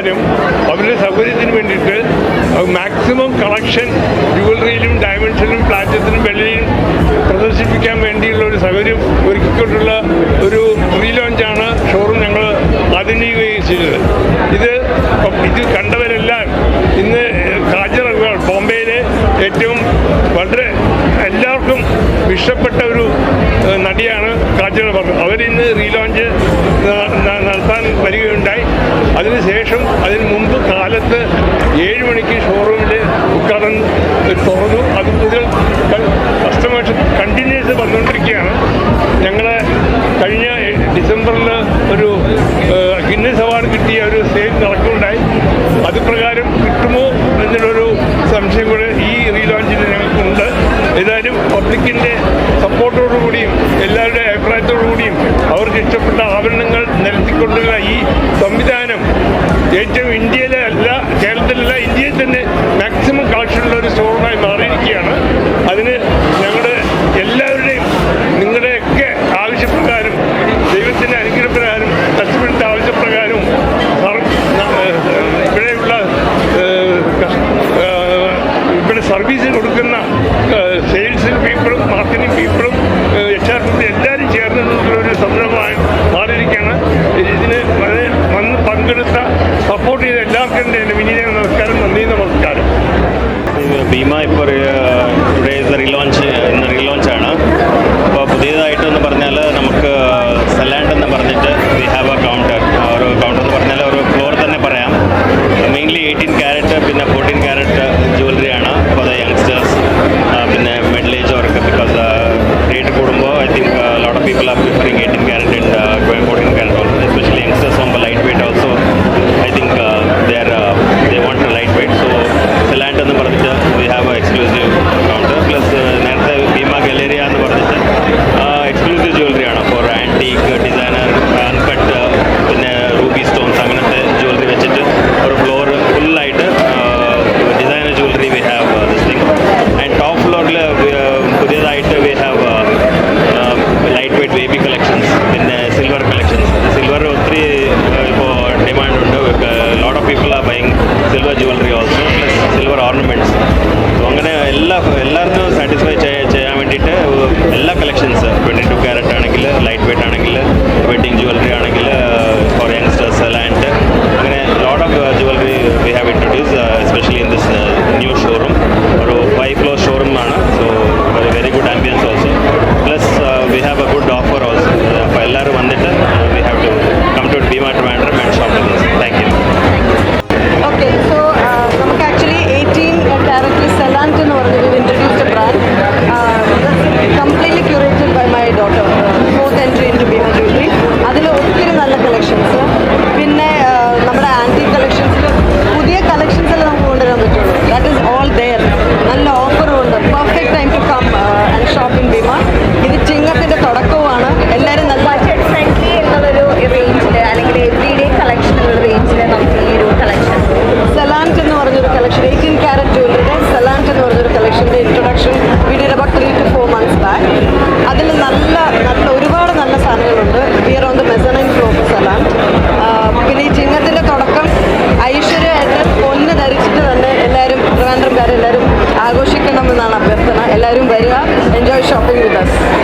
ആൾക്കാരും അവരുടെ സൗകര്യത്തിന് വേണ്ടിയിട്ട് മാക്സിമം കളക്ഷൻ ജുവലറിയിലും ഡയമണ്ട്സിലും പ്ലാറ്റത്തിനും വെള്ളിയിലും പ്രദർശിപ്പിക്കാൻ വേണ്ടിയുള്ള ഒരു സൗകര്യം ഒരുക്കിക്കൊണ്ടുള്ള ഒരു റീലോഞ്ചാണ് ഷോറൂം ഞങ്ങൾ ആധുനികീകരിച്ചത് ഇത് ഇത് കണ്ടവരെല്ലാം ഇന്ന് കാജർ ബോംബെയിലെ ഏറ്റവും വളരെ എല്ലാവർക്കും ഇഷ്ടപ്പെട്ട ഒരു നടിയാണ് കാജൽ അവർ അവരിന്ന് റീലോഞ്ച് അതിനുശേഷം അതിന് മുമ്പ് കാലത്ത് ഏഴ് മണിക്ക് ഷോറൂമിൽ ഉദ്ഘാടനം തുറന്നു. അത് കൂടുതൽ കസ്റ്റമേഴ്സ് കണ്ടിന്യൂസ് വന്നുകൊണ്ടിരിക്കുകയാണ്. ഞങ്ങളെ കഴിഞ്ഞ ഡിസംബറിൽ ഒരു ഗിന്നസ് അവാർഡ് കിട്ടിയ ഒരു സെയിൽ നടക്കുകയുണ്ടായി. അത് പ്രകാരം കിട്ടുമോ എന്നുള്ളൊരു സംശയം കൂടെ ഈ റീലോഞ്ചിന് ഞങ്ങൾക്കുണ്ട് ഏതായാലും പബ്ലിക്കിന്റെ സപ്പോർട്ടോടുകൂടിയും എല്ലാവരുടെ അഭിപ്രായത്തോടുകൂടിയും അവർക്ക് ഇഷ്ടപ്പെട്ട ആഭരണങ്ങൾ ഏറ്റവും ഇന്ത്യയിലെ അല്ല കേരളത്തിലല്ല ഇന്ത്യയിൽ തന്നെ മാക്സിമം കളക്ഷനുള്ള ഒരു സ്റ്റോറുമായി മാറിയിരിക്കുകയാണ്. അതിന് ഞങ്ങളുടെ എല്ലാവരുടെയും നിങ്ങളുടെയൊക്കെ ആവശ്യപ്രകാരം ദൈവത്തിന്റെ അനുഗ്രഹപ്രകാരം കഷ്ടപ്പെടുത്ത ഏഹ് ഇവിടെയുള്ള ഇവിടെ സർവീസ് കൊടുക്കുന്ന ornaments. shopping with us.